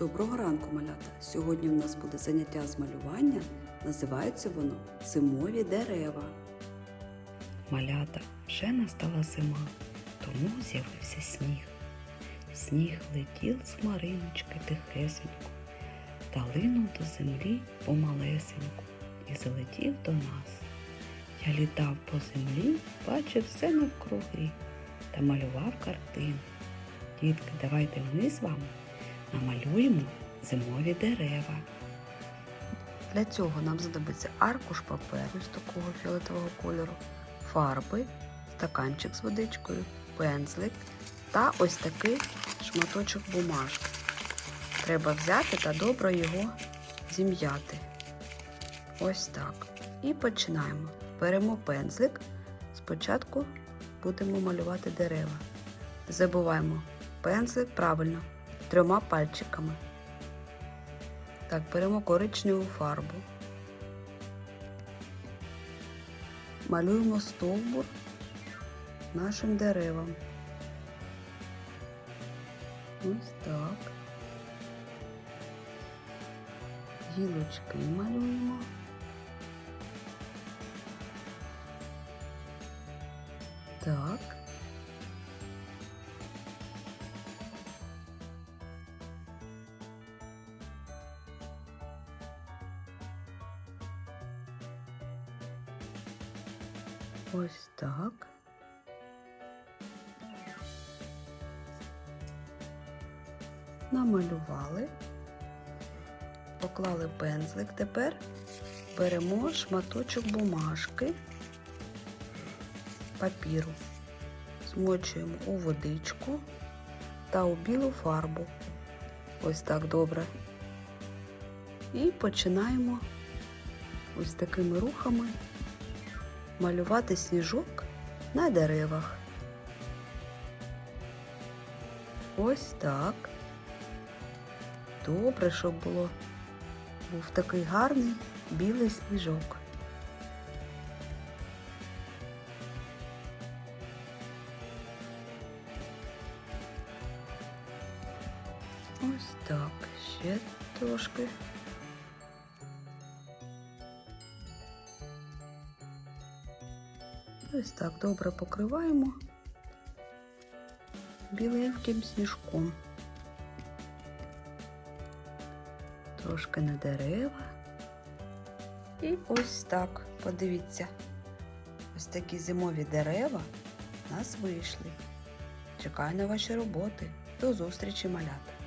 Доброго ранку, малята! Сьогодні в нас буде заняття з малювання. Називається воно Зимові дерева. Малята вже настала зима, тому з'явився сніг. Сніг летів з хмариночки тихесенько, та линув до землі помалесеньку і залетів до нас. Я літав по землі, бачив все навкруги та малював картину. Дітки, давайте ми з вами намалюємо зимові дерева. Для цього нам знадобиться аркуш паперу з такого фіолетового кольору, фарби, стаканчик з водичкою, пензлик та ось такий шматочок бумажки. Треба взяти та добре його зім'яти. Ось так. І починаємо. Беремо пензлик. Спочатку будемо малювати дерева. Забуваємо пензлик правильно трьома пальчиками. Так, беремо коричневу фарбу. Малюємо стовбур нашим деревам. Ось так. Гілочки малюємо. Так. Ось так. Намалювали, поклали пензлик. Тепер беремо шматочок бумажки, папіру, змочуємо у водичку та у білу фарбу. Ось так добре. І починаємо ось такими рухами малювати сніжок на деревах. Ось так. Добре, щоб було був такий гарний білий сніжок. Ось так, ще трошки. Ось так добре покриваємо біленьким сніжком. Трошки на дерева. І ось так, подивіться, ось такі зимові дерева у нас вийшли. Чекаю на ваші роботи. До зустрічі, малята!